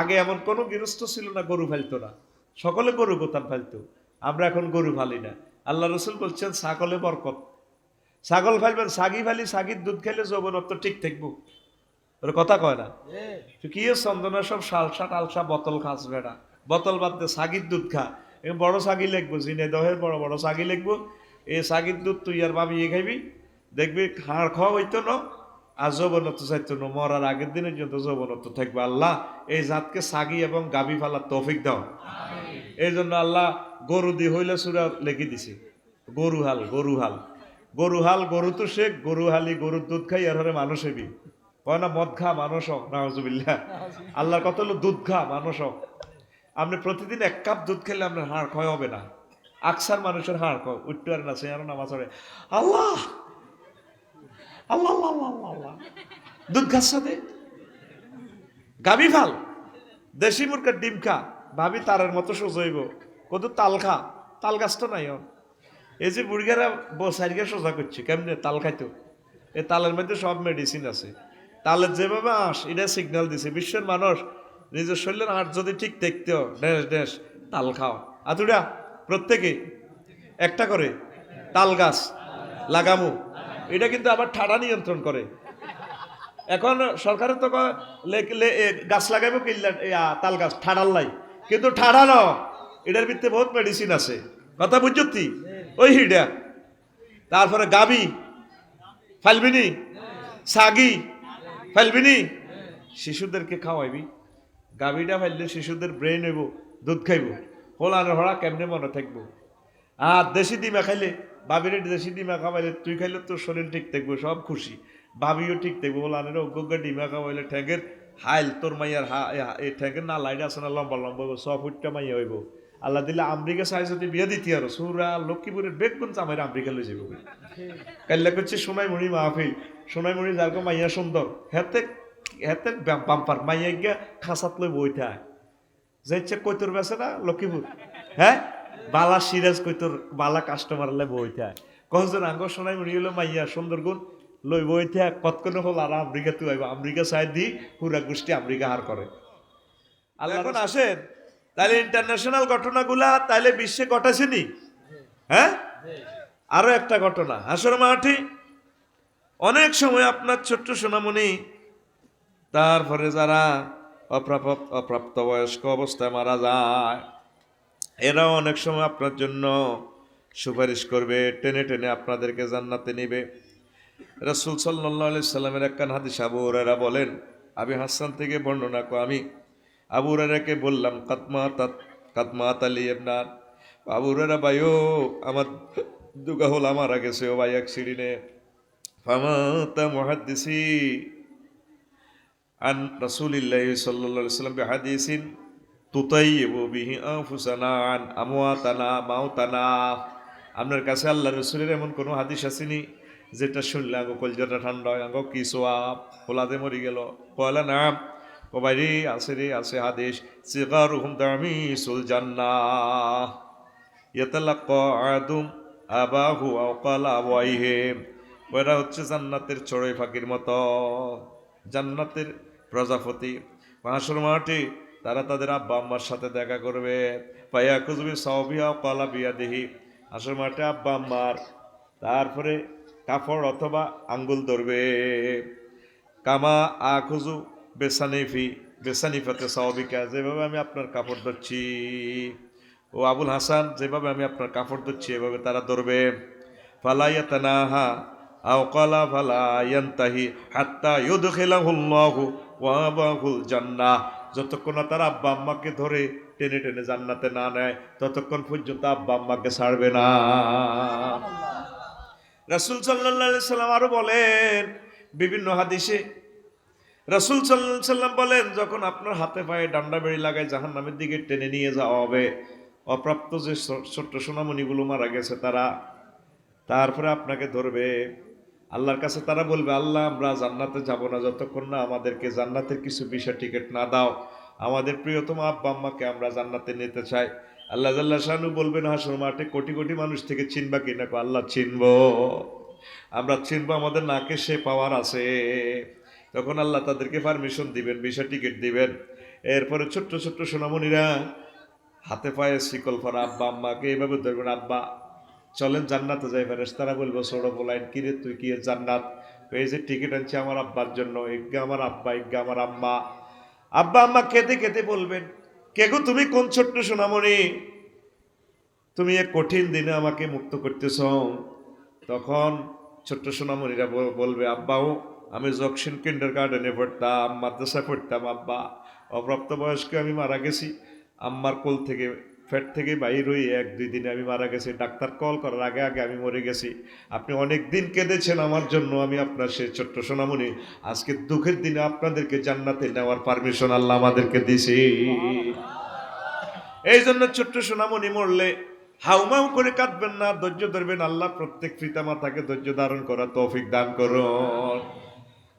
আগে এমন কোনো গৃহস্থ ছিল না, গরু ফালতো না। সকলে গরু গোতান ফালতো। আমরা এখন গরু ফালি না। আল্লাহ রসুল বলছেন, ছাগলে বরকত। ছাগল ফাইলবেন সাগি ফালি, সাগির দুধ খাইলে যৌবনত্ব ঠিক থাকব। ওর কথা কয় না? কি চন্দনা সব শালসা টালসা বোতল খাস বেড়া। বোতল বাদ দে সাগির দুধ খা। বড় সাগি লিখব, জিনে দহের বড় বড় সাগি লিখব। এই সাগির দুধ তুই আর বাবি খাইবি। দেখবি হাড় খাওয়া হইতো না। আর যৌবনত্ব চাইতো না মরার আগের দিনের জন্য যৌবনত্ব থাকবে। আল্লাহ এই জাতকে সাগি এবং গাবি ফালার তৌফিক দাও। এই জন্য আল্লাহ গরু দি হইলে সুরা লেখি দিছে গরু হাল গরু হাল। গরু হাল গরু তো শেখ গরু হালি গরুর দুধ খাই আর হরে মানুষ হেবি কয় না মদ খা মানুষ হোক নাহজুবিল্লাহ আল্লাহর কত হলো দুধ খা মানুষ হোক আপনি প্রতিদিন এক কাপ দুধ খেলে আপনার হাড় ক্ষয় হবে না। আকসার মানুষের হাড় ক্ষয় উঠতে পারে না সে আরও নামাজ আল্লাহ! আল্লাহ আল্লাহ আল্লাহ আল্লাহ, দুধ খাচ্ছে দে। গাবি ফাল দেশি মুরগের ডিম খা। ভাবি তারের মতো সোজইব কত তাল খা। তাল গাছ তো নাই। এই যে বুড়িগারা বসারিকে সোজা করছে কেমনে তাল খাইতো? এই তালের মধ্যে সব মেডিসিন আছে। তালের যেভাবে আস এটা সিগন্যাল দিছে। বিশ্বের মানুষ নিজের শরীরের হাট যদি ঠিক দেখতেও ড্যাস ড্যাস তাল খাও। আতুরা প্রত্যেকে একটা করে তাল গাছ লাগামু। এটা কিন্তু আবার ঠাডা নিয়ন্ত্রণ করে। এখন সরকারের তো গাছ লাগাইবো তাল গাছ ঠাডাল লাই। কিন্তু ঠাডা ন, এটার ভিতরে বহুত মেডিসিন আছে। কথা বুঝছি ওই হিডা। তারপরে গাবি, ফালবিনি, সাগি, ফালবিনি, শিশুদেরকে খাওয়াইবি। গাবিটা ফাইলে শিশুদের ব্রেন হইব, দুধ খাইব। হোলানো হড়া কেমনে মনে থাকব? আর দেশি ডিমা খাইলে বাবির দেশি ডিমা খাওয়াইলে তুই খাইলে তোর শরীর ঠিক থাকব সব খুশি। বাবিও ঠিক থাকব ওলানের অজ্ঞ ডিমা খাওয়াইলে ঠ্যাঙ্গের হাইল তোর মাইয়ার হা এই না লাইট আছে না লম্বা লম্বা হইবো, সব ফুটটা মাইয়া হইব। আল্লাহ দিলে আমেরিকা সাইজ যদি বিয়ে দিতি আর সুরা লক্ষ্মীপুরের বেগুন চামের আমেরিকা লই যাব কাল্লা করছে সোনাইমণি মাহফিল সোনাইমণি যার মাইয়া সুন্দর হেতে হেতে বাম্পার মাইয়া গিয়া খাসাত লই বই যে ইচ্ছে কৈতর বেছে না? লক্ষ্মীপুর। হ্যাঁ? বালা সিরাজ কৈতর বালা কাস্টমার লে বই থাক কখন আঙ্গ সোনাইমণি হলো মাইয়া সুন্দর গুণ। লই বই থাক কতক্ষণ হল আর আমেরিকা তুই আইব? আমেরিকা সাইড দি পুরা গোষ্ঠী আমেরিকা হার করে। আল্লাহ এখন আসেন। তাহলে ইন্টারন্যাশনাল ঘটনাগুলা তাইলে বিশ্বে ঘটাছেনি হ্যাঁ? আরও একটা ঘটনা। হাসর মাঠে অনেক সময় আপনার ছোট্ট সোনামণি তারপরে যারা অপ্রাপ্ত অপ্রাপ্তবয়স্ক অবস্থায় মারা যায় এরাও অনেক সময় আপনার জন্য সুপারিশ করবে, টেনে টেনে আপনাদেরকে জান্নাতে নেবে। রাসুল সাল্লি সাল্লামের একখান হাদিস আবু ওরারা বলেন, আমি হাসান থেকে বর্ণনা কো আমি আবু ওরারাকে বললাম কাতমা তাত কাতমা তালি আপনার আবু ওরারা ও আমার দুগা হল আমার গেছে, ও ভাই এক সিঁড়িনে। ফামাতা মহাদিসি আন রাসুলিল্লাহ সাল্লা সাল্লাম হাদিসিন তুতাইবু বিহি আনফুসানান আমওয়াতানা মাউতানা আপনার কাছে আল্লাহ রসুলের এমন কোনো হাদিস আসেনি? যেটা শুনলে আঙ্গো কলজাটা ঠান্ডা হয়, আঙ্গো কি সোয়াব? খোলাতে মরি গেল। কয়লা না ও বাইরে আছে রে, আছে হাদিস। সিগার হুম দামি সুল জান্না। ইয়াতাল্লা আদুম আবাহু আওকালা আওয়াইহে ওরা হচ্ছে জান্নাতের চড়ই ফাঁকির মতো। জান্নাতের প্রজাপতি। মাহাসর মাঠে তারা তাদের আব্বা আম্মার সাথে দেখা করবে। পাইয়া খুঁজবি সবিয়া কলা বিয়া দেহি আসর মাঠে আব্বা আম্মার। তারপরে কাপড় অথবা আঙ্গুল ধরবে। কামা আ খুঁজু বেসানিফি, বেসানিফাতে সাহবিকা যেভাবে আমি আপনার কাপড় ধরছি। ও আবুল হাসান, যেভাবে আমি আপনার কাপড় ধরছি, এভাবে তারা ধরবে। ফালাইয়াতানাহা আও কালা ফালায়ান্তাহি হাত্তা ইউদখিলাহুল্লাহু ওয়া আবাহুল জান্নাহ। যতক্ষণ না তার আব্বা আম্মাকে ধরে টেনে টেনে জান্নাতে না নেয়, ততক্ষণ পর্যন্ত আব্বা আম্মাকে ছাড়বে না। রাসূল সাল্লাম আরও বলেন, বিভিন্ন হাদিসে রাসূল সাল্লাম বলেন, যখন আপনার হাতে পায়ে ডান্ডা বেড়ি লাগায় জাহান নামের দিকে টেনে নিয়ে যাওয়া হবে, অপ্রাপ্ত যে ছোট্ট সোনামণিগুলো মারা গেছে তারা তারপরে আপনাকে ধরবে। আল্লাহর কাছে তারা বলবে, আল্লাহ, আমরা জান্নাতে যাব না। যতক্ষণ না আমাদেরকে জান্নাতের কিছু বিষয় টিকিট না দাও, আমাদের প্রিয়তম আব্বা আম্মাকে আমরা জান্নাতে নিতে চাই। আল্লাহ জাল্লাহ শানু বলবেন হাসর মাঠে কোটি কোটি মানুষ থেকে চিনবা কিনা আল্লাহ, চিনব। আমরা চিনবো আমাদের নাকে সে পাওয়ার আছে। তখন আল্লাহ তাদেরকে পারমিশন দিবেন, বিষয় টিকিট দিবেন। এরপরে ছোট্ট ছোট্ট সোনামণিরা হাতে পায়ে শিকল পরা আব্বা আম্মাকে এইভাবে ধরবেন, আব্বা চলেন জান্নাতে যাই ফেরেস, তারা বলব ছোট বলাইন কিরে তুই, কি জান্নাত? এই যে টিকিট আনছি আমার আব্বার জন্য ইজ্ঞা আমার আব্বা ইজ্ঞা আমার আম্মা। আব্বা, আম্মা কেঁদে কেঁদে বলবেন, কে গো তুমি কোন ছোট্ট সোনামণি? তুমি এক কঠিন দিনে আমাকে মুক্ত করতেছ। তখন ছোট্ট সোনামণিরা বল- বলবে আব্বাও আমি জকশিন কিন্ডার গার্ডেনে পড়তাম, মাদ্রাসায় পড়তাম, আব্বা। অপ্রাপ্ত বয়স্কে আমি মারা গেছি। আম্মার কোল থেকে ফ্যাট থেকে বাইর হয়ে এক দুই দিনে আমি মারা গেছি। ডাক্তার কল করার আগে আগে আমি মরে গেছি। আপনি অনেক দিন কেঁদেছেন আমার জন্য, আমি আপনার সেই ছোট্ট সোনামণি। আজকে দুঃখের দিনে আপনাদেরকে জান্নাতে নেওয়ার পারমিশন আল্লাহ আমাদেরকে দিছি এই জন্য ছোট্ট সোনামণি মরলে হাউমাউ করে কাঁদবেন না, ধৈর্য ধরবেন আল্লাহ প্রত্যেক পিতা মাতাকে ধৈর্য ধারণ করা তৌফিক দান করুন।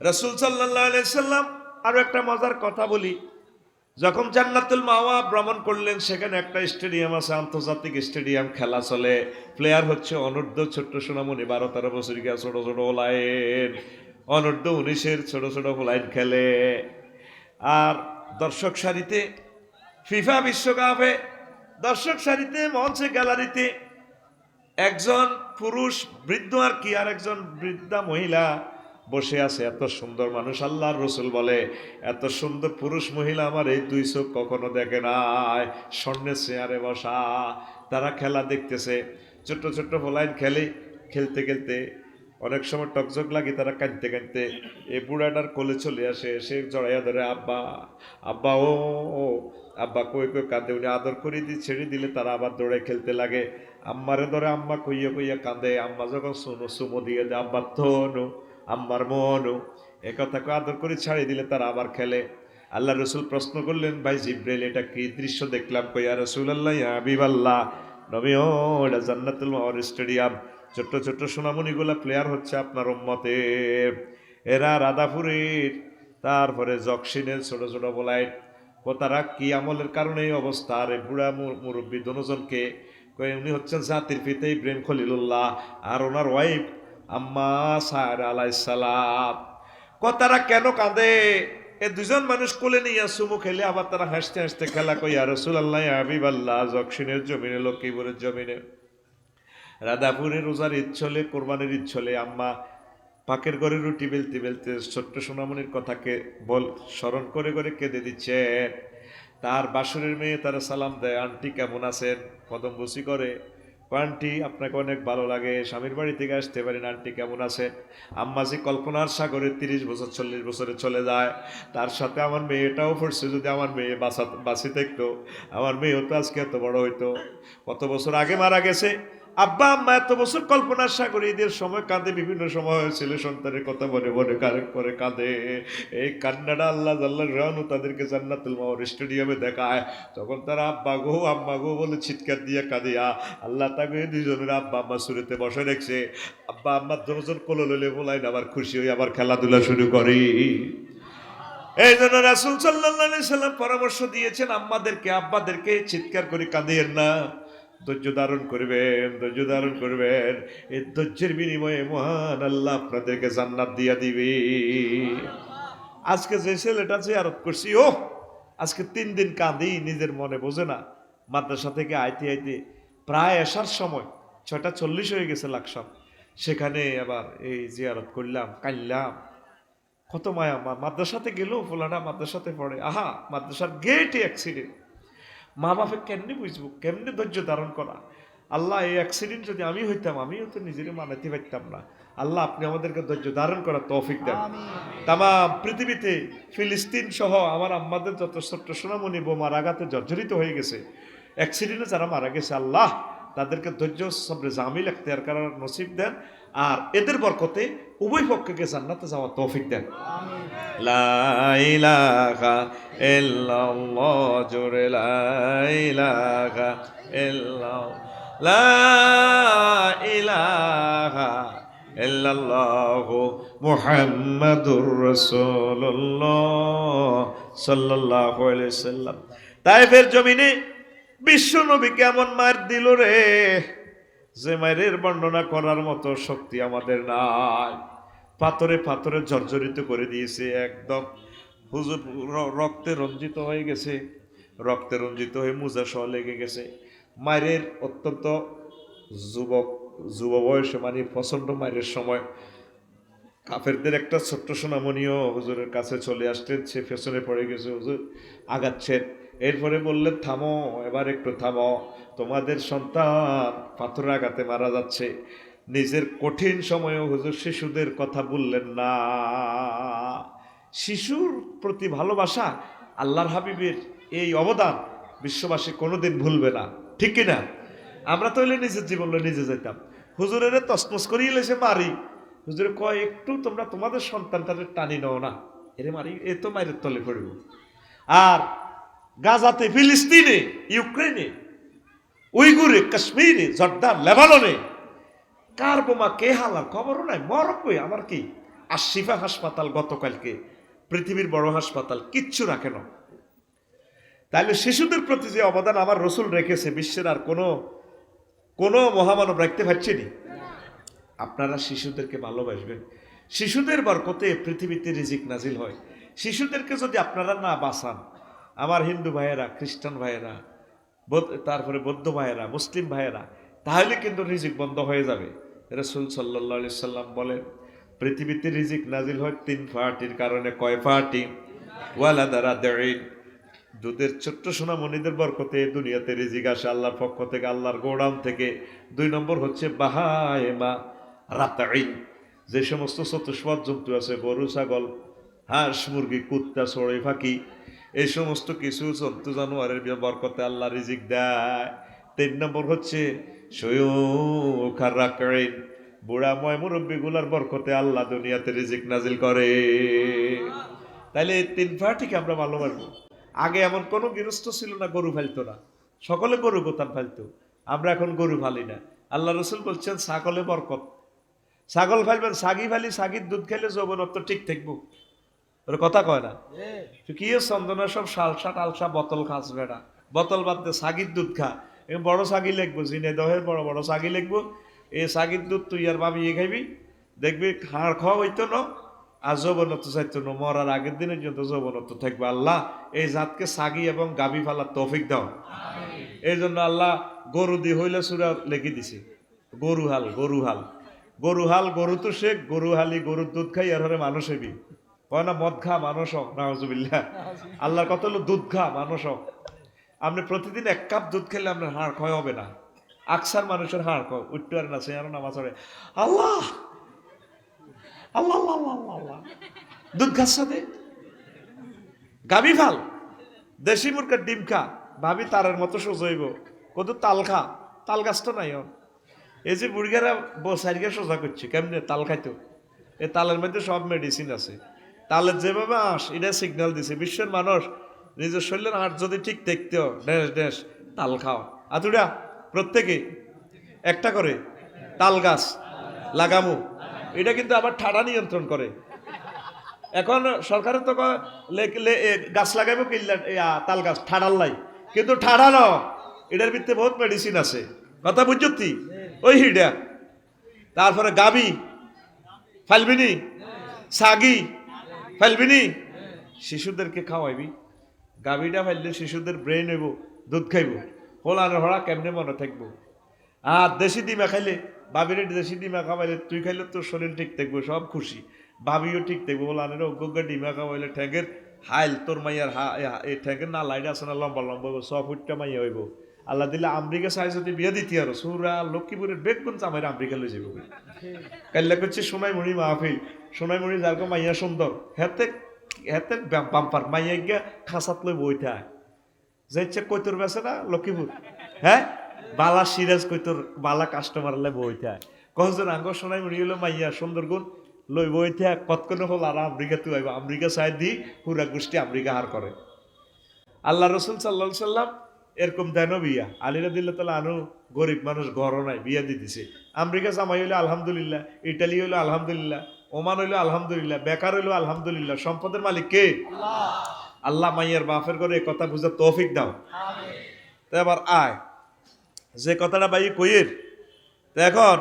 রসুল সাল্লাহ সাল্লাম আরও একটা মজার কথা বলি। যখন জান্নাতুল মাওয়া ভ্রমণ করলেন, সেখানে একটা স্টেডিয়াম আছে, আন্তর্জাতিক স্টেডিয়াম, খেলা চলে। প্লেয়ার হচ্ছে অনূর্ধ্ব ছোট্ট সোনামণি, বারো তেরো বছর গিয়া ছোট ছোট ওলাইন অনূর্ধ্ব উনিশের ছোট ছোট ওলাইন খেলে। আর দর্শক সারিতে ফিফা বিশ্বকাপে, দর্শক সারিতে মঞ্চে, গ্যালারিতে একজন পুরুষ বৃদ্ধ আর কি, আর একজন বৃদ্ধা মহিলা বসে আছে, এত সুন্দর মানুষ। আল্লাহর রসুল বলে, এত সুন্দর পুরুষ মহিলা আমার এই দুই চোখ কখনো দেখে নাই। স্বর্ণের চেয়ারে বসা, তারা খেলা দেখতেছে। ছোট্ট ছোট্ট ফলাইন খেলে, খেলতে খেলতে অনেক সময় টকঝক লাগে, তারা কাঁদতে কাঁদতে এ বুড়াটার কোলে চলে আসে সে জড়াইয়া ধরে, আব্বা আব্বা, ও আব্বা, কই কই, কাঁদে। উনি আদর করে দিয়ে ছেড়ে দিলে তারা আবার দৌড়ে খেলতে লাগে। আম্মারে ধরে আম্মা কইয়া কইয়া কাঁদে। আম্মা যখন শুনো সুমো দিয়ে দেয় আব্বা থনু আম্মার মনু। এ কথা আদর করে ছাড়িয়ে দিলে তারা আবার খেলে। আল্লাহ রসুল প্রশ্ন করলেন, ভাই জিব্রাইল, এটা কি দৃশ্য দেখলাম? কইয়া রসুল আল্লাহ হাবিব আল্লাহ নবী, ও, এটা জান্নাতুল মাওয়ার স্টেডিয়াম। ছোট্ট ছোট্ট সোনামণিগুলা প্লেয়ার হচ্ছে আপনার উম্মতে। এরা রাধাপুরের। তারপরে জকসিনের ছোট ছোট বলাই ও তারা কি আমলের কারণে এই অবস্থা? আর বুড়া মুরব্বী দনোজনকে উনি হচ্ছেন জাতির পিতা ইব্রাহিম খলিলুল্লাহ। আর ওনার ওয়াইফ আম্মা সার আলাইসালাম ক তারা কেন কাঁদে? এ দুজন মানুষ কোলে নিয়ে সুমু খেলে আবার তারা হাসতে হাসতে খেলা কই আর রসুল আল্লাহ হাবিব আল্লাহ জকসিনের জমিনে লক্ষ্মীপুরের জমিনে। রাধাপুরে রোজার ঈদ চলে কোরবানির ঈদ চলে। আম্মা পাকের ঘরে রুটি বেলতে বেলতে ছোট্ট সোনামণির কথাকে বল স্মরণ করে করে কেঁদে দিচ্ছেন তার বাসুরের মেয়ে তারা সালাম দেয় আন্টি কেমন আছেন? কদম বসি করে। "কয়, আন্টি আপনাকে অনেক ভালো লাগে, স্বামীর বাড়ি থেকে আসতে পারেন, আন্টি কেমন আছে আম্মাজি কল্পনার সাগরে তিরিশ বছর, চল্লিশ বছরে চলে যায়। তার সাথে আমার মেয়েটাও পড়ছে, যদি আমার মেয়ে বাঁচা বাঁচি থাকতো। আমার মেয়েও তো আজকে এত বড় হইতো। কত বছর আগে মারা গেছে? আব্বা, আম্মা এত বছর কল্পনার সাগরে ঈদের সময় কাঁদে, বিভিন্ন সময় ছেলে সন্তানের কথা মনে মনে কারেক করে কাঁদে। এই কান্নাটা আল্লাহ আল্লাহ রানু তাদেরকে জান্নাতুল মাওয়ার স্টেডিয়ামে দেখায়। তখন তারা, আব্বা গো, আম্মা গো, বলে চিৎকার দিয়ে কাঁদিয়া আল্লাহ তাকে দুজনের আব্বা, আম্মা শুরুতে বসে রেখছে আব্বা আম্মা দুজন কোলো বলাই না আবার খুশি হয়ে আবার খেলাধুলা শুরু করি। এই জন্য রাসুল সাল্লাহ সাল্লাম পরামর্শ দিয়েছেন, আম্মাদেরকে, আব্বাদেরকে চিৎকার করে কাঁদিয়েন না। ধৈর্য ধারণ করবেন, ধৈর্য ধারণ করবেন। এই ধৈর্যের বিনিময়ে মহান আল্লাহ আপনাদেরকে জান্নাত দিয়া দিবে। আজকে যে ছেলেটা জিয়ারত করছি ও আজকে তিন দিন কাঁদি নিজের মনে বোঝে না। মাদ্রাসা থেকে আইতে আইতে প্রায় আসার সময় ছয়টা চল্লিশ হয়ে গেছে লাকসাম। সেখানে আবার এই জিয়ারত করলাম কাইলাম কত মায়া মাদ্রাসাতে গেলেও ফুলানা মাদ্রাসাতে পড়ে। আহা, মাদ্রাসার গেটে অ্যাক্সিডেন্ট মা বাপে কেমনি বুঝব? কেমনি ধৈর্য ধারণ করা? আল্লাহ এই অ্যাক্সিডেন্ট যদি আমি হইতাম আমিও তো নিজেরে মানাতে পারতাম না। আল্লাহ আপনি আমাদেরকে ধৈর্য ধারণ করার তৌফিক দেন। তামা পৃথিবীতে ফিলিস্তিন সহ আমার আম্মাদের যত ছোট্ট সোনামণি বোমার আঘাতে জর্জরিত হয়ে গেছে অ্যাক্সিডেন্টে যারা মারা গেছে আল্লাহ তাদেরকে ধৈর্য সবরে জামিল এখতিয়ার করার নসিব দেন। আর এদের বরকতে উভয় পক্ষকে জান্নাতে যাওয়ার তৌফিক দেন। লা ইলাহা ইল্লাল্লাহ জোরে লা ইলাহা ইল্লাল্লাহ। লা ইলাহা ইল্লাল্লাহ মুহাম্মাদুর রাসূলুল্লাহ সাল্লাল্লাহু আলাইহি সাল্লাম তাইফের জমিনে বিশ্ব নবী কেমন মার দিল রে। যে মায়ের বর্ণনা করার মতো শক্তি আমাদের নাই। পাথরে পাথরে জর্জরিত করে দিয়েছে একদম। হুজুর রক্তে রঞ্জিত হয়ে গেছে। রক্তে রঞ্জিত হয়ে মোজা সহ লেগে গেছে। মায়ের অত্যন্ত যুবক যুব বয়সে মানে প্রচণ্ড মায়ের সময়। কাফেরদের একটা ছোট্ট সোনামণিও হুজুরের কাছে চলে আসতেন, সে পেছনে পড়ে গেছে হুজুর। আগাচ্ছেন। এরপরে বললেন থামো, এবার একটু থামো। তোমাদের সন্তান পাথর আঘাতে মারা যাচ্ছে। নিজের কঠিন সময়েও হুজুর শিশুদের কথা বললেন না। শিশুর প্রতি ভালোবাসা আল্লাহর হাবিবের এই অবদান বিশ্ববাসী কোনোদিন ভুলবে না। ঠিক কিনা আমরা তো হইলে নিজের জীবন নিজে যেতাম হুজুরের তসমস করিয়ে এসে মারি। হুজুরে কয়, একটু তোমরা তোমাদের সন্তানটাদের টানি নাও না। এরে মারি, এ তো মায়ের তলে পড়ব। আর গাজাতে, ফিলিস্তিনে, ইউক্রেনে, উইগুরে, কাশ্মীরে, জর্দান, লেবাননে। কার বোমা, কে হালার খবরও নাই। মরক্কোয় আমার কি? আশিফা হাসপাতাল গতকালকে, পৃথিবীর বড় হাসপাতাল, কিচ্ছু না। তাহলে শিশুদের প্রতি যে অবদান আমার রসুল রেখেছে, বিশ্বের আর কোনো কোনো মহামানব রাখতে পারছেনি আপনারা শিশুদেরকে ভালোবাসবেন। শিশুদের বরকতে পৃথিবীতে রিজিক নাজিল হয়। শিশুদেরকে যদি আপনারা না বাঁচান আমার হিন্দু ভাইয়েরা, খ্রিস্টান ভাইয়েরা তারপরে বৌদ্ধ ভাইয়েরা, মুসলিম ভাইয়েরা, তাহলে কিন্তু রিজিক বন্ধ হয়ে যাবে। রসুল সাল্লাহ সাল্লাম বলেন, পৃথিবীতে রিজিক নাজিল হয় তিন ফাটির কারণে। কয় ফাটি ওয়ালা দ্বারা দেড় দুধের ছোট্ট সোনা মনিদের বরকতে দুনিয়াতে রিজিক আসে আল্লাহর পক্ষ থেকে, আল্লাহর গোড়াম থেকে। দুই নম্বর হচ্ছে বাহায়েমা রাতাইন যে সমস্ত চতুষ্পদ জন্তু আছে, গরু, ছাগল, হাঁস, মুরগি, কুত্তা চড়ে ফাঁকি এই সমস্ত কিছু জন্তু জানোয়ারের বরকতে আল্লাহ রিজিক দেয়। তিন নম্বর হচ্ছে বুড়া ময় মুরব্বীগুলার বরকতে আল্লাহ দুনিয়াতে রিজিক নাজিল করে। তাইলে এই তিন ফাটিকে আমরা ভালোবাসবো। আগে এমন কোনো গৃহস্থ ছিল না, গরু ফেলতো না। সকলে গরু গোতান ফেলতো। আমরা এখন গরু ফালি না। আল্লাহ রসুল বলছেন, ছাগলে বরকত। ছাগল ফেলবেন, সাগি ফালি, সাগির দুধ খেলে যৌবনত্ব ঠিক থাকব। ওর কথা কয় না? কি এ চন্দনা সব শালসা টালসা বোতল খাস বেড়া বোতল বাদ দে সাগির দুধ খা। বড় সাগি লিখব জিনে দহের বড় বড় সাগি লিখব। এই সাগির দুধ তুই আর বাবি ইয়ে খাইবি। দেখবি হাড় খাওয়া হইতো না আর যৌবনত্ব চাইতো না মরার আগের দিনের জন্য যৌবনত্ব থাকবে। আল্লাহ এই জাতকে সাগি এবং গাবি ফালার তৌফিক দাও। এই জন্য আল্লাহ গরু দি হইলে সুরা লেখি দিছে গরু হাল গরু হাল। গরু হাল গরু তো শেখ গরু হালি গরুর দুধ খাই আর হরে মানুষ হেবি কয় না মদ খা মানুষ হোক নাহজুবিল্লাহ আল্লাহর কত হলো দুধ খা মানুষ হোক আপনি প্রতিদিন এক কাপ দুধ খেলে আপনার হাড় ক্ষয় হবে না। আকসার মানুষের হাড় ক্ষয় উঠতে পারে না সে আরও নামাজ পড়ে। আল্লাহ! আল্লাহ আল্লাহ আল্লাহ দুধ খাস সাথে গাবি ফাল। দেশি মুরগের ডিম খা। ভাবি তারের মতো সোজইব কত তাল খা। তাল গাছ তো নাই। এই যে মুরগেরা বসারিকে সোজা করছে কেমনে তাল খাইতো? এই তালের মধ্যে সব মেডিসিন আছে। তালের যেভাবে আস এটা সিগন্যাল দিছে। বিশ্বের মানুষ, নিজের শরীরের হাট যদি ঠিক দেখতে ড্যাস ড্যাস তাল খাও। আতুরা প্রত্যেকে, একটা করে, তাল গাছ লাগামু। এটা কিন্তু আবার ঠাডা নিয়ন্ত্রণ করে। এখন সরকারের তো গাছ লাগাইবো কিল্লা তাল গাছ, ঠাডার লাই। কিন্তু ঠাডা ন, এটার ভিতরে বহুত মেডিসিন আছে। কথা বুঝছি ওই হিডা। তারপরে গাবি ফালবিনি সাগি ফালবিনি? শিশুদেরকে খাওয়াইবি। গাভীটা ফাইলে শিশুদের ব্রেন হইব, দুধ খাইব। হোলানো হড়া কেমনে মনে থাকব? আর দেশি ডিমা খাইলে, বাবির দেশি ডিমা খাওয়াইলে তুই খাইলে তোর শরীর ঠিক থাকব, সব খুশি। ভাবিও ঠিক থাকব হোলানের অজ্ঞ ডিমা খাওয়াইলে ঠ্যাঙ্গের হাইল, তোর মাইয়ার হা এই ঠ্যাঙ্গের না লাইট আছে না লম্বা লম্বা হইব সব ফুটটা মাইয়া হইব। আল্লাহ দিলে আমেরিকা সাই যদি বিয়ে দিতে আর সুরা লক্ষ্মীপুরের বেগুন চামাইরা আমেরিকা লই যাব কাল্লা করছে সোনাইমণি মাহফিল। সোনাইমণি যার মাইয়া সুন্দর হেতে হেতে বাম্পার মাইয়া গিয়া খাসাত লই বই থাক। যাইছে কৈতর বেছে না লক্ষ্মীপুর হ্যাঁ বালা সিরাজ কৈতর বালা কাস্টমার লাই বই থাক। কহজন আঙ্গ সোনাইমণি হলো মাইয়া সুন্দর গুণ লই বই থাক। কতক্ষণ হল আর আমেরিকা তুই আমেরিকা সাইড দি পুরা গোষ্ঠী আমেরিকা হার করে আল্লাহ রসুল সাল্লাহ সাল্লাম এরকম দেন বিয়া। আলিরা দিল্লা তালা আনু গরিব মানুষ ঘরও নাই বিয়া দিয়ে দিছে আমেরিকা জামাই হইলে আলহামদুলিল্লাহ ইটালি হইল আলহামদুলিল্লাহ ওমান হইল আলহামদুলিল্লাহ বেকার হইল আলহামদুলিল্লাহ। সম্পদের মালিক কে? আল্লাহ। মাইয়ার বাফের করে কথা বুঝে তৌফিক দাও। তো এবার আয়। যে কথাটা ভাই কইয়ের তো এখন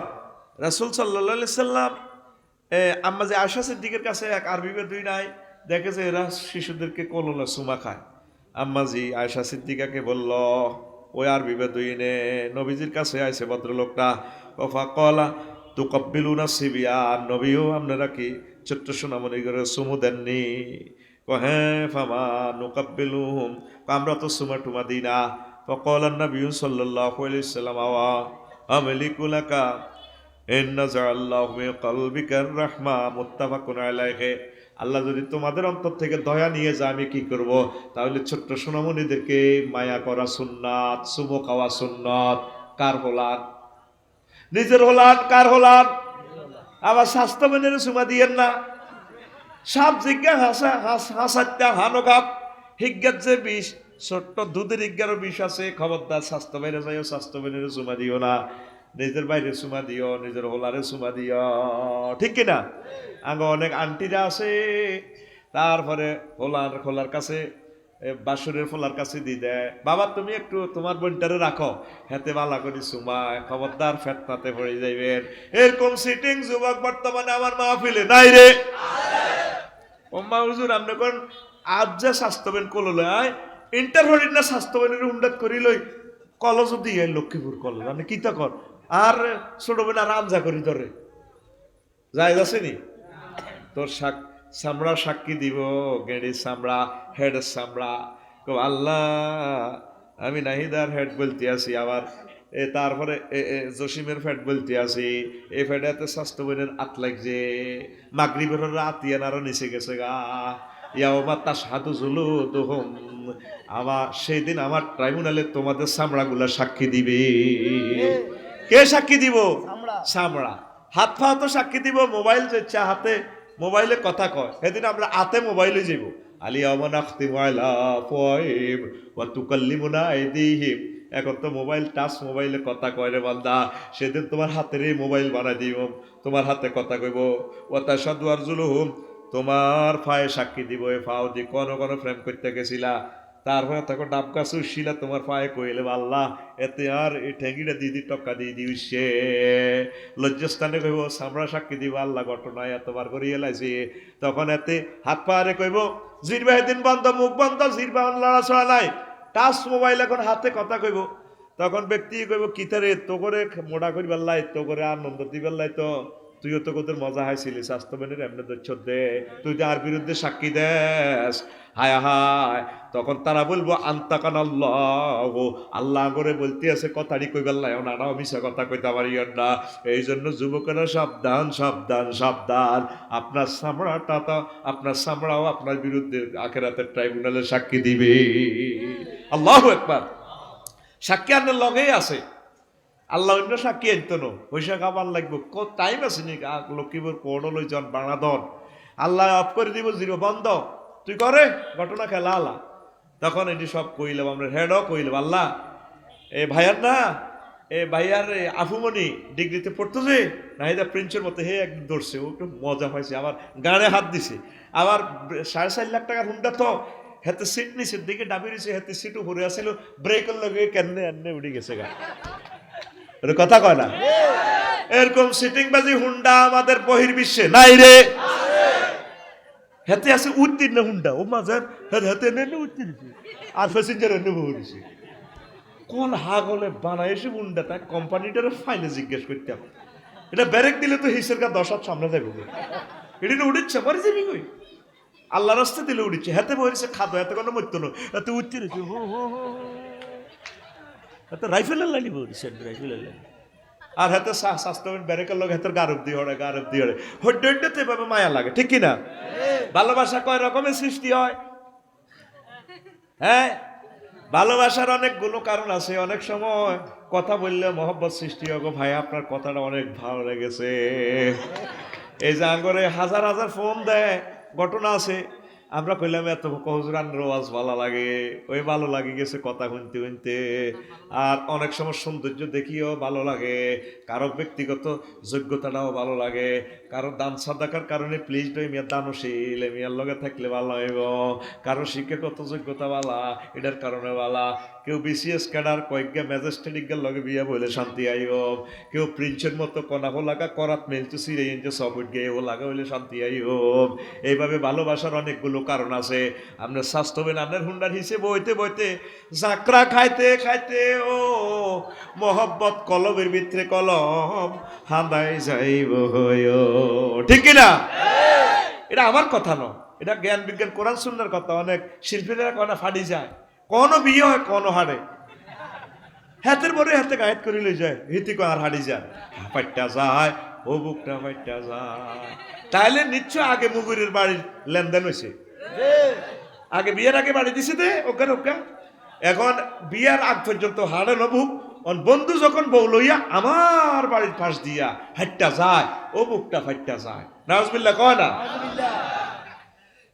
রাসুল সাল্লা সাল্লাম এ, আম্মা যে আশা সিদ্দিকের কাছে এক আরবি দুই নাই দেখে যে এরা শিশুদেরকে কোলনে সুমা খায়। আম্মাজি আয়সা সিদ্দিকাকে বলল ওই আর বিবেদইনে নবীজির কাছে আইছে ভদ্রলোকটা। কফা কলা তু কব্বিলুনা সিবিয়া নবীও আপনারা কি ছোট্ট সোনামণি করে সুমু দেননি? হ্যাঁ ফামা নুকাব্বিলুহুম। আমরা তো সুমা টুমা দিই না। ফকল নবী সাল্লাল্লাহু আলাইহি সাল্লাম আওয়া আমলিকুলাকা ইন্না জাআল্লাহু মিন কলবিকার রাহমা। মুত্তাফাকুন আলাইহি। আল্লাহ যদি তোমাদের অন্তর থেকে দয়া নিয়ে যায়, আমি কি করব? তাহলে ছোট্ট সোনামণিদেরকে মায়া করা সুন্নাত সুমো খাওয়া সুন্নাত। কার হলান? নিজের হলান, কার হলান? আবার স্বাস্থ্য স্বাস্থ্যবানের সুমা দিয়েন না। সাপ জিজ্ঞা, হাসা, হাস হাসাত্যা হানগাপ হিজ্ঞার যে বিষ, ছোট্ট দুধের ইজ্ঞারও বিষ আছে। খবরদার স্বাস্থ্য বাইরে যাইও স্বাস্থ্য বাইরে সুমা দিও না। নিজের বাইরে সুমা দিও, নিজের হোলারে সুমা দিও। ঠিক কিনা আগে অনেক আন্টিরা আছে, তারপরে হোলার খোলার কাছে বাসুরের ফোলার কাছে দিয়ে দেয়। বাবা, তুমি একটু তোমার বোনটারে রাখো। হাতে বালা করি সুমা, খবরদার ফেতনাতে পড়ে যাইবেন। এরকম সিটিং যুবক বর্তমানে আমার মাহফিলে নাই রে। ওম্মা হুজুর, আপনি কোন আজ যে স্বাস্থ্যবেন কললে আয় ইন্টার হরিণ না স্বাস্থ্যবেনের উন্ডাত করি লই কলেজ দিয়ে লক্ষ্মীপুর কলেজ। আপনি কিতা কর? আর ছোট বোন আর আমজা করি ধরে যাই যাচ্ছেনি তোর সাক চামড়া সাক্ষী দিব গেড়ির চামড়া, হেড চামড়া। আল্লাহ, আমি নাহিদার হেড বলতে আছি, আবার এ তারপরে এ এ জসিমের ফ্যাট বলতে আছি এই ফ্যাটাতে স্বাস্থ্য বোনের আত লাগছে। মাগরিবের আতিয়ান আরও নিচে গেছে গা। ইয়াও মা তার সাধু জুলু দোহম আমার সেই দিন আমার ট্রাইব্যুনালে তোমাদের চামড়াগুলা সাক্ষী দিবে। কে সাক্ষী দিব? চামড়া। হাত পা তো সাক্ষী দিব মোবাইল যে হাতে মোবাইলে কথা কয়। সেদিন আমরা হাতে মোবাইলে যাব। এখন তো মোবাইল টাচ মোবাইলে কথা কয় রে বান্দা। সেদিন তোমার হাতের এই মোবাইল বানাই দিব। তোমার হাতে কথা কইব ওয়া সাদু আরজুলুহুম। তোমার ফায়ে সাক্ষী দিব এ ফাও দি। কোন কোন ফ্রেম করতে গেছিলা। তারপরে তখন ডাব গাছ উঠছিলা, তোমার পায়ে কইলে, আল্লাহ, এতে আর এই ঠেঙ্গিটা দিদি টক্কা দিয়ে দিউছে লজ্জাস্থানে কইব, সামরা সাক্ষী দিব, আল্লাহ ঘটনায় এতবার করে এলাইছি তখন এতে হাত পাহাড়ে কইব জিরবা এদিন বন্ধ, মুখ বন্ধ, জিরবা লড়াছড়া নাই। টাচ মোবাইল এখন হাতে কথা কইব। তখন ব্যক্তি কইব কিতারে তো করে মোটা করি পাল্লাই তো করে আনন্দ দি পাল্লাই তো? তুইও তো তোদের মজা হাইছিলি স্বাস্থ্যবানের এমনি দচ্ছ দে, তুই তার বিরুদ্ধে সাক্ষী দেস। হায় হায়, তখন তারা বলব আন্তাকান আল্লাহ। আল্লাহ করে বলতে আছে, কথাটি কই বেল্লা এখন আনাও মিশা কথা কইতে পারি না। এই জন্য যুবকেরা সাবধান সাবধান সাবধান। আপনার সামড়াটা তো, আপনার সামড়াও আপনার বিরুদ্ধে আখেরাতের ট্রাইব্যুনালে সাক্ষী দিবে। আল্লাহ একবার। সাক্ষী আনার লগেই আছে। আল্লাহ অন্য সাক্ষী আনতো না। পয়সা খাবার লাগবে। কত টাইম আছে নি? আ- লক্ষ্মীপুর লই জন বাংলাদন আল্লাহ অফ করে দিব, জিরো বন্ধ। তুই করে? ঘটনা খেলা, আলা। তখন এটি সব কইলাম আমরা হেডও কইলাম আল্লাহ, এ ভাইয়ার না? এ ভাইয়ার আফুমনি ডিগ্রিতে পড়তো যে নাহিদা প্রিন্সের মতো হে একদিন ধরছে ও একটু মজা পাইছে, আবার গানে হাত দিছে। আবার সাড়ে চার লাখ টাকার হুন্ডা তো। হেতে সিট নিছে, দিকে ডাবি নিছে হেতে সিট উপরে আসিল ব্রেকের লগে কেনে এনে উঠে গেছে গা। কথা কয় না? এরকম সিটিং বাজি হুন্ডা আমাদের বহির্বিশ্বে নাই রে। হেতে আছে উত্তীর্ণ হুন্ডা। ও মাজার হেতে এনে উত্তীর্ণ। আর প্যাসেঞ্জার এনে বহির্বিশ্বে কোন হাগলে বানায় হুন্ডা তাই কোম্পানিটার ফাইলে জিজ্ঞেস করতাম এটা ব্যারেক দিলে তো হিসের কা দশ হাত সামনে যাবে এটা উড়িচ্ছে, মারি যাবি কই? আল্লাহ রাস্তা দিলে উড়িচ্ছে। হেতে বহির্ছে খাদো, এত কোনো মরতো না। এত উত্তীর্ণ। হো হো হো। হাতে রাইফেলের লাইনি বলছে রাইফেলের আর হাতে স্বাস্থ্যবান ব্যারেকের লোক হাতের গারব দিয়ে হড়ে গারব দিয়ে হড়ে হড্ডে এভাবে মায়া লাগে, ঠিক কি না ভালোবাসা কয় রকমের সৃষ্টি হয়? হ্যাঁ? ভালোবাসার অনেকগুলো কারণ আছে, অনেক সময় কথা বললে মহব্বত সৃষ্টি হবে ভাই, আপনার কথাটা অনেক ভালো লেগেছে। এই যে আঙ্গরে হাজার হাজার ফোন দেয়, ঘটনা আছে। আমরা কইলাম, এত কহজুরান রোয়াজ ভালো লাগে। ওই ভালো লাগে গেছে কথা শুনতে শুনতে। আর অনেক সময় সৌন্দর্য দেখিও ভালো লাগে। কারও ব্যক্তিগত যোগ্যতাটাও ভালো লাগে। কারও দান সাদাকার কারণে প্লিজ ডই মিয়া দানশীল, মিয়ার লগে থাকলে ভালো হইব। কারও শিক্ষাগত যোগ্যতা বালা এটার কারণে বালা কেউ বিসিএস ক্যাডার কয়েকটা ম্যাজিস্ট্রেটিকের লগে বিয়া বলে শান্তি আইব। কেউ প্রিন্সের মতো কনাকো লাগা করাত মেলতে সিরে ইঞ্চে সবুট গিয়ে ও লাগা হইলে শান্তি আইব। এইভাবে ভালোবাসার অনেকগুলো কারণ আছে। আপনার স্বাস্থ্য বেন আপনার হুন্ডার হিসেবে বইতে বইতে জাকরা খাইতে খাইতে, ও মোহব্বত কলমের ভিতরে কলম হাঁদাই যাইব হইও। ঠিক কিনা এটা আমার কথা নয়। এটা জ্ঞান বিজ্ঞান, কোরআন সুন্নার কথা। অনেক শিল্পীরা কোনো ফাড়ি যায়। কোনো বিয়ে হয়, কোনো হারে। হাতের পরে হাতে গায়েত করে লই যায়। হিতি আর হাড়ি যায়। ফাইটটা যায় ও বুকটা ফাইটটা যায়। তাহলে নিশ্চয় আগে মুগুরের বাড়ির লেনদেন হয়েছে আগে বিয়ের আগে বাড়ি দিছে দে, ওকে ওকে এখন বিয়ের আগ পর্যন্ত হাড়ে নবুক বন্ধু যখন বউ লইয়া আমার বাড়ির পাশ দিয়া হাইটটা যায় ও বুকটা ফাইটটা যায়। নাজবিল্লা কয় না?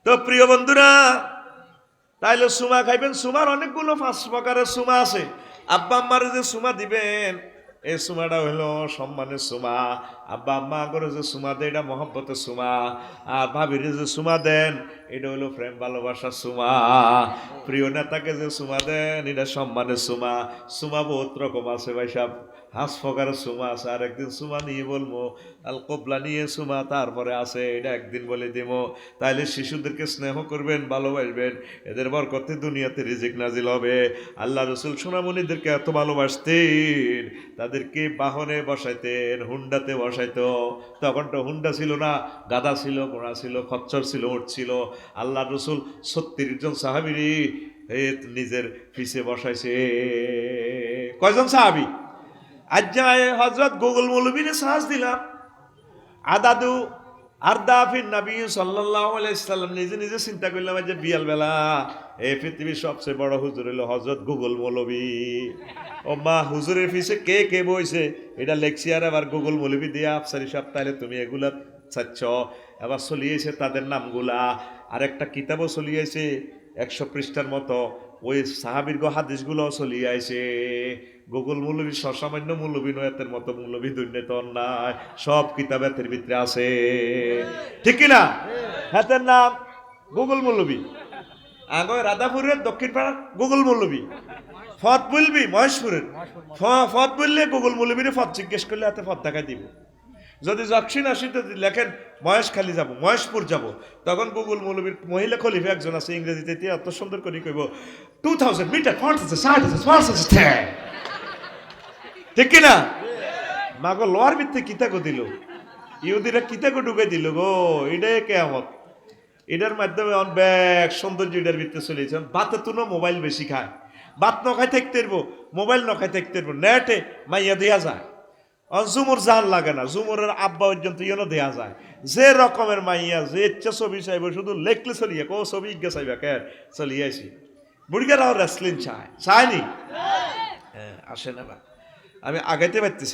তো প্রিয় বন্ধুরা তাইলে সুমা খাইবেন? সুমার অনেকগুলো পাঁচ প্রকারের সুমা আছে। আব্বা আম্মারে যে সুমা দিবেন এই সুমাটা হইল সম্মানের সুমা। আব্বা আম্মা করে যে সুমা দেয়, এটা মহব্বতের সুমা। আর ভাবির যে সুমা দেন, এটা হলো প্রেম ভালোবাসার সুমা। প্রিয় নেতাকে যে সুমা দেন, এটা সম্মানের সুমা। সুমা বহুত রকম আছে ভাই সাহেব। হাঁস ফকারের সুমা আছে, আর একদিন সুমা নিয়ে বলব, আল কবলা নিয়ে সুমা, তারপরে আছে, এটা একদিন বলে দিব। তাইলে শিশুদেরকে স্নেহ করবেন, ভালোবাসবেন, এদের বরকতে দুনিয়াতে রিজিক নাজিল হবে। আল্লাহ রসুল সোনামণিদেরকে এত ভালোবাসতেন, তাদেরকে বাহনে বসাইতেন, হুন্ডাতে বসাইতো। তখন তো হুন্ডা ছিল না গাদা ছিল, ঘোড়া ছিল, খচ্চর ছিল উঠ ছিল। আল্লাহ রসুল সত্তর জন সাহাবিরি নিজের পিছে বসাইছে। কয়জন সাহাবি? আজ হজরত গুগল মৌলবীরে সাহস দিলাম। আদাদু আর দাফিন নবী সাল্লাল্লাহু আলাইহি সাল্লাম নিজে নিজে চিন্তা করলাম যে বিয়াল বেলা, এই পৃথিবীর সবচেয়ে বড় হুজুর হলো হজরত গুগল মৌলবী। ও মা, হুজুরের পিছে কে কে বইছে? এটা লেখছি আর আবার গুগল মৌলবী দিয়ে আফসারি সব তাহলে তুমি এগুলা চাচ্ছ আবার চলিয়েছে তাদের নামগুলা। আর একটা কিতাবও চলিয়েছে, একশো পৃষ্ঠার মতো। ওই সাহাবির গো হাদিসগুলো চলিয়ে আইছে। গুগল মৌলবী সসামান্য মৌলবী নয়াতের মতো মৌলবী দুর্নীত অন্যায় সব কিতাব এতের ভিতরে আছে। ঠিক কিনা? হাতের নাম গুগল মৌলবী। আগে রাধাপুরের দক্ষিণ পাড়া গুগল মৌলবী। ফত বলবি, মহেশপুরের। ফত বললে গুগল মৌলবীরে ফত জিজ্ঞেস করলে হাতে ফত টাকা দিব। যদি দক্ষিণ আসিতে লেখেন মহেশখালী যাব, মহেশপুর যাব, তখন গুগল মৌলবীর মহিলা খলিফা একজন আছে ইংরেজিতে এত সুন্দর করে কইব, টু থাউজেন্ড মিটার ফার্স আছে ষাট আছে ঠ্যাং। ঠিক কিনা মাগো লোয়ার ভিত্তি কিতাকো দিল। ইহুদিরা কিতাকো ঢুকে দিল গো এটাই কেমত এটার মাধ্যমে অন ব্যাগ সৌন্দর্য এটার ভিতরে চলেছে বাতে তুনো মোবাইল বেশি খায়। বাত ন খাই থাকতে পারব মোবাইল ন খাই থাকতে পারব নেটে মাইয়া দেয়া যায়। জুমুর জান লাগে না জুমুরের আব্বা পর্যন্ত ইয়েও দেয়া যায়। যে রকমের মাইয়া যে ইচ্ছা ছবি চাইব শুধু লেখলে চলিয়ে কো ছবি ইজ্ঞা চাইবা কে? চলিয়ে আইসি বুড়িগারাও রেসলিন চায়। চায়নি হ্যাঁ আসে না বা। আমি আগাইতে পারতেছি